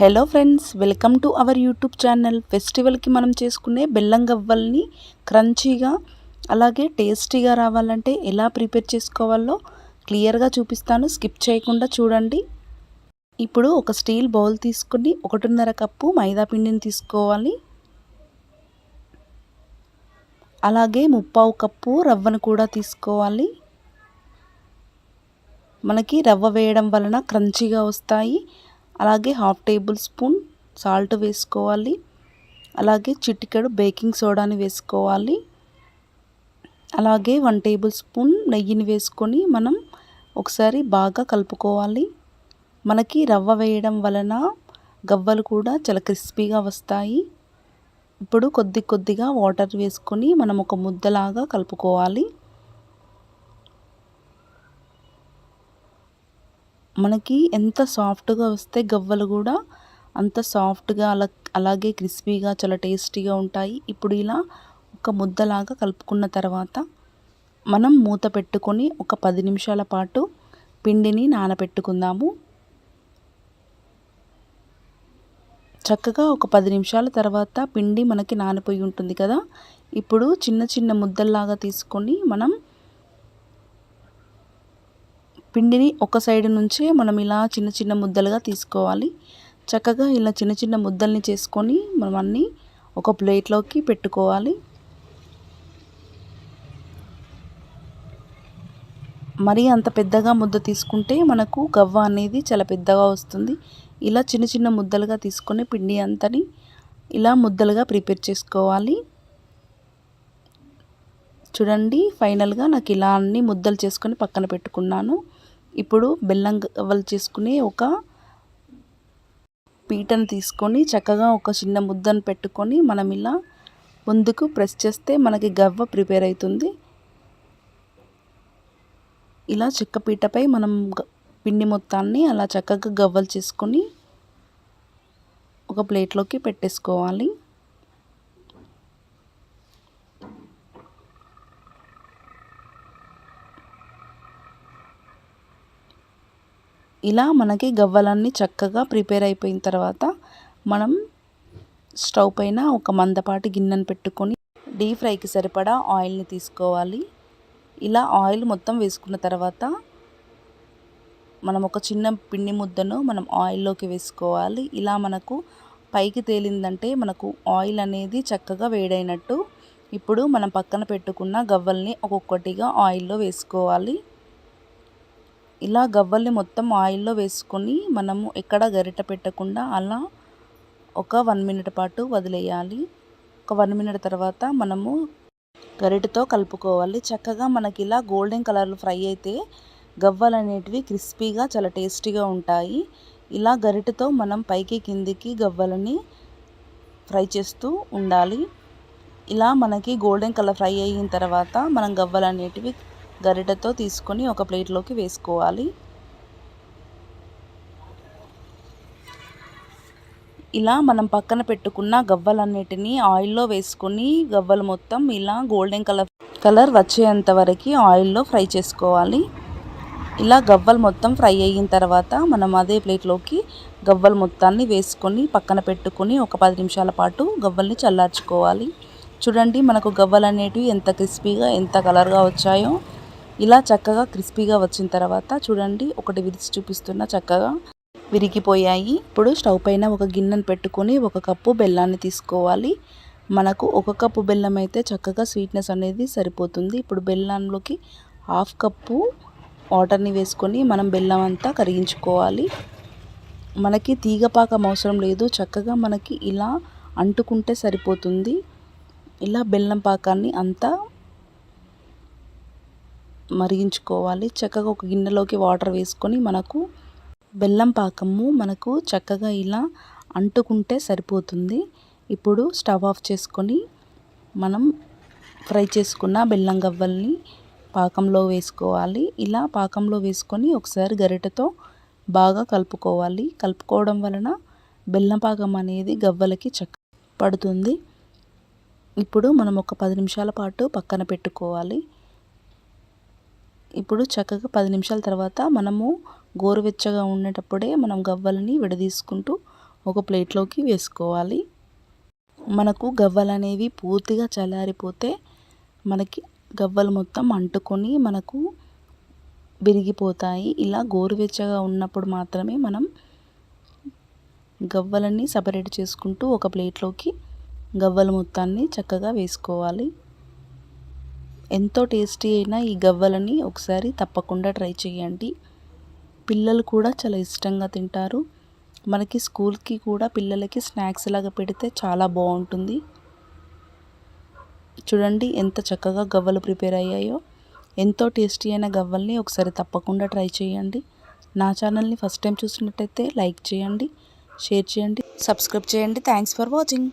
Hello friends welcome to our YouTube channel. ఫెస్టివల్కి మనం చేసుకునే బెల్లం గవ్వల్ని క్రంచీగా అలాగే టేస్టీగా రావాలంటే ఎలా ప్రిపేర్ చేసుకోవాలో క్లియర్గా చూపిస్తాను. స్కిప్ చేయకుండా చూడండి. ఇప్పుడు ఒక స్టీల్ బౌల్ తీసుకుని ఒకటిన్నర కప్పు మైదా పిండిని తీసుకోవాలి. అలాగే ముప్పావు కప్పు రవ్వను కూడా తీసుకోవాలి. మనకి రవ్వ వేయడం వలన క్రంచీగా వస్తాయి. అలాగే హాఫ్ టేబుల్ స్పూన్ సాల్ట్ వేసుకోవాలి. అలాగే చిటికెడు బేకింగ్ సోడాని వేసుకోవాలి. అలాగే వన్ టేబుల్ స్పూన్ నెయ్యిని వేసుకొని మనం ఒకసారి బాగా కలుపుకోవాలి. మనకి రవ్వ వేయడం వలన గవ్వలు కూడా చాలా క్రిస్పీగా వస్తాయి. ఇప్పుడు కొద్ది కొద్దిగా వాటర్ వేసుకొని మనం ఒక ముద్దలాగా కలుపుకోవాలి. మనకి ఎంత సాఫ్ట్గా వస్తే గవ్వలు కూడా అంత సాఫ్ట్గా అలా అలాగే క్రిస్పీగా చాలా టేస్టీగా ఉంటాయి. ఇప్పుడు ఇలా ఒక ముద్దలాగా కలుపుకున్న తర్వాత మనం మూత పెట్టుకొని ఒక పది నిమిషాల పాటు పిండిని నానబెట్టుకుందాము. చక్కగా ఒక పది నిమిషాల తర్వాత పిండి మనకి నానిపోయి ఉంటుంది కదా. ఇప్పుడు చిన్న చిన్న ముద్దల్లాగా తీసుకొని మనం పిండిని ఒక సైడ్ నుంచే మనం ఇలా చిన్న చిన్న ముద్దలుగా తీసుకోవాలి. చక్కగా ఇలా చిన్న చిన్న ముద్దల్ని చేసుకొని మనం అన్నీ ఒక ప్లేట్లోకి పెట్టుకోవాలి. మరీ అంత పెద్దగా ముద్ద తీసుకుంటే మనకు గవ్వ అనేది చాలా పెద్దగా వస్తుంది. ఇలా చిన్న చిన్న ముద్దలుగా తీసుకొని పిండి అంతని ఇలా ముద్దలుగా ప్రిపేర్ చేసుకోవాలి. చూడండి ఫైనల్గా నాకు ఇలా అన్ని ముద్దలు చేసుకొని పక్కన పెట్టుకున్నాను. ఇప్పుడు బెల్లం గవ్వలు చేసుకుని ఒక పీటను తీసుకొని చక్కగా ఒక చిన్న ముద్దను పెట్టుకొని మనం ఇలా ముందుకు ప్రెస్ చేస్తే మనకి గవ్వ ప్రిపేర్ అవుతుంది. ఇలా చెక్క పీటపై మనం పిండి మొత్తాన్ని అలా చక్కగా గవ్వలు చేసుకొని ఒక ప్లేట్లోకి పెట్టేసుకోవాలి. ఇలా మనకి గవ్వలన్నీ చక్కగా ప్రిపేర్ అయిపోయిన తర్వాత మనం స్టవ్ పైన ఒక మందపాటి గిన్నెను పెట్టుకొని డీప్ ఫ్రైకి సరిపడా ఆయిల్ని తీసుకోవాలి. ఇలా ఆయిల్ మొత్తం వేసుకున్న తర్వాత మనం ఒక చిన్న పిండి ముద్దను మనం ఆయిల్లోకి వేసుకోవాలి. ఇలా మనకు పైకి తేలిందంటే మనకు ఆయిల్ అనేది చక్కగా వేడైనట్టు ఇప్పుడు మనం పక్కన పెట్టుకున్న గవ్వల్ని ఒక్కొక్కటిగా ఆయిల్లో వేసుకోవాలి. ఇలా గవ్వల్ని మొత్తం ఆయిల్లో వేసుకొని మనము ఎక్కడ గరిట పెట్టకుండా అలా ఒక వన్ మినిట్ పాటు వదిలేయాలి. ఒక వన్ మినిట్ తర్వాత మనము గరిటతో కలుపుకోవాలి. చక్కగా మనకి ఇలా గోల్డెన్ కలర్లో ఫ్రై అయితే గవ్వలు అనేటివి క్రిస్పీగా చాలా టేస్టీగా ఉంటాయి. ఇలా గరిటతో మనం పైకి కిందికి గవ్వలని ఫ్రై చేస్తూ ఉండాలి. ఇలా మనకి గోల్డెన్ కలర్ ఫ్రై అయిన తర్వాత మనం గవ్వలు అనేటివి గరిటతో తీసుకొని ఒక ప్లేట్లోకి వేసుకోవాలి. ఇలా మనం పక్కన పెట్టుకున్న గవ్వలన్నిటినీ ఆయిల్లో వేసుకొని గవ్వలు మొత్తం ఇలా గోల్డెన్ కలర్ కలర్ వచ్చేంత వరకు ఆయిల్లో ఫ్రై చేసుకోవాలి. ఇలా గవ్వలు మొత్తం ఫ్రై అయిన తర్వాత మనం అదే ప్లేట్లోకి గవ్వలు మొత్తాన్ని వేసుకొని పక్కన పెట్టుకొని ఒక పది నిమిషాల పాటు గవ్వల్ని చల్లార్చుకోవాలి. చూడండి మనకు గవ్వలు అనేటివి ఎంత క్రిస్పీగా ఎంత కలర్గా వచ్చాయో. ఇలా చక్కగా క్రిస్పీగా వచ్చిన తర్వాత చూడండి ఒకటి విరిచి చూపిస్తున్న చక్కగా విరిగిపోయాయి. ఇప్పుడు స్టవ్ పైన ఒక గిన్నెను పెట్టుకొని ఒక కప్పు బెల్లాన్ని తీసుకోవాలి. మనకు ఒక కప్పు బెల్లం అయితే చక్కగా స్వీట్నెస్ అనేది సరిపోతుంది. ఇప్పుడు బెల్లంలోకి హాఫ్ కప్పు వాటర్ని వేసుకొని మనం బెల్లం అంతా కరిగించుకోవాలి. మనకి తీగపాకం అవసరం లేదు. చక్కగా మనకి ఇలా అంటుకుంటే సరిపోతుంది. ఇలా బెల్లం పాకాన్ని అంతా మరిగించుకోవాలి. చక్కగా ఒక గిన్నెలోకి వాటర్ వేసుకొని మనకు బెల్లం పాకము మనకు చక్కగా ఇలా అంటుకుంటే సరిపోతుంది. ఇప్పుడు స్టవ్ ఆఫ్ చేసుకొని మనం ఫ్రై చేసుకున్న బెల్లం గవ్వల్ని పాకంలో వేసుకోవాలి. ఇలా పాకంలో వేసుకొని ఒకసారి గరిటెతో బాగా కలుపుకోవాలి. కలుపుకోవడం వలన బెల్లం పాకం అనేది గవ్వలకి చక్క పడుతుంది. ఇప్పుడు మనం ఒక పది నిమిషాల పాటు పక్కన పెట్టుకోవాలి. ఇప్పుడు చక్కగా పది నిమిషాల తర్వాత మనము గోరువెచ్చగా ఉండేటప్పుడే మనం గవ్వలని విడదీసుకుంటూ ఒక ప్లేట్లోకి వేసుకోవాలి. మనకు గవ్వలు అనేవి పూర్తిగా చల్లారిపోతే మనకి గవ్వలు మొత్తం అంటుకొని మనకు విరిగిపోతాయి. ఇలా గోరువెచ్చగా ఉన్నప్పుడు మాత్రమే మనం గవ్వలని సపరేట్ చేసుకుంటూ ఒక ప్లేట్లోకి గవ్వల మొత్తాన్ని చక్కగా వేసుకోవాలి. ఎంతో టేస్టీ అయిన ఈ గవ్వలని ఒకసారి తప్పకుండా ట్రై చేయండి. పిల్లలు కూడా చాలా ఇష్టంగా తింటారు. మనకి స్కూల్కి కూడా పిల్లలకి స్నాక్స్ లాగా పెడితే చాలా బాగుంటుంది. చూడండి ఎంత చక్కగా గవ్వలు ప్రిపేర్ అయ్యాయో. ఎంతో టేస్టీ అయిన గవ్వల్ని ఒకసారి తప్పకుండా ట్రై చేయండి. నా ఛానల్ని ఫస్ట్ టైం చూసినట్టయితే లైక్ చేయండి షేర్ చేయండి సబ్స్క్రైబ్ చేయండి. Thanks for watching.